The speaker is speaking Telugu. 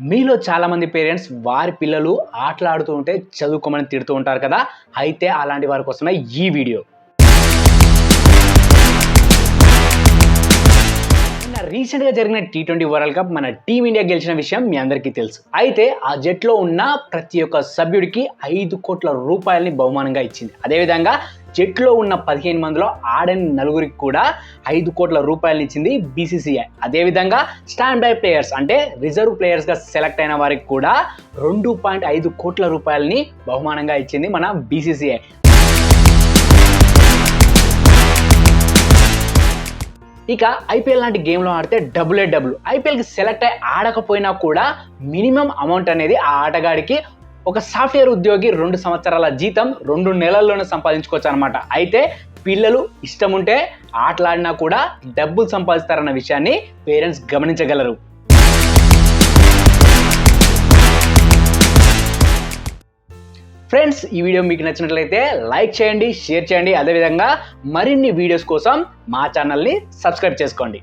మీలో చాలామంది పేరెంట్స్ వారి పిల్లలు ఆటలాడుతూ ఉంటే చదువుకోమని తిడుతూ ఉంటారు కదా? అయితే అలాంటి వారి కోసమే ఈ వీడియో. రీసెంట్గా జరిగిన టీ ట్వంటీ వరల్డ్ కప్ మన టీమిండియా గెలిచిన విషయం మీ అందరికీ తెలుసు. అయితే ఆ జట్లో ఉన్న ప్రతి ఒక్క సభ్యుడికి ఐదు కోట్ల రూపాయలని బహుమానంగా ఇచ్చింది. అదేవిధంగా జట్లో ఉన్న పదిహేను మందిలో ఆడని నలుగురికి కూడా ఐదు కోట్ల రూపాయలు ఇచ్చింది బీసీసీఐ. అదేవిధంగా స్టాండ్ బై ప్లేయర్స్ అంటే రిజర్వ్ ప్లేయర్స్గా సెలెక్ట్ అయిన వారికి కూడా రెండు పాయింట్ ఐదు కోట్ల రూపాయలని బహుమానంగా ఇచ్చింది మన బీసీసీఐ. ఇక ఐపీఎల్ లాంటి గేమ్లో ఆడితే డబులే డబుల్ ఐపీఎల్కి సెలెక్ట్ అయి ఆడకపోయినా కూడా మినిమం అమౌంట్ అనేది ఆ ఆటగాడికి ఒక సాఫ్ట్వేర్ ఉద్యోగి రెండు సంవత్సరాల జీతం రెండు నెలల్లోనే సంపాదించుకోవచ్చు అనమాట అయితే పిల్లలు ఇష్టం ఉంటే ఆటలాడినా కూడా డబ్బులు సంపాదిస్తారన్న విషయాన్ని పేరెంట్స్ గమనించగలరు. ఫ్రెండ్స్ ఈ వీడియో మీకు నచ్చినట్లయితే లైక్ చేయండి షేర్ చేయండి. అదేవిధంగా మరిన్ని వీడియోస్ కోసం మా ఛానల్ని సబ్స్క్రైబ్ చేసుకోండి.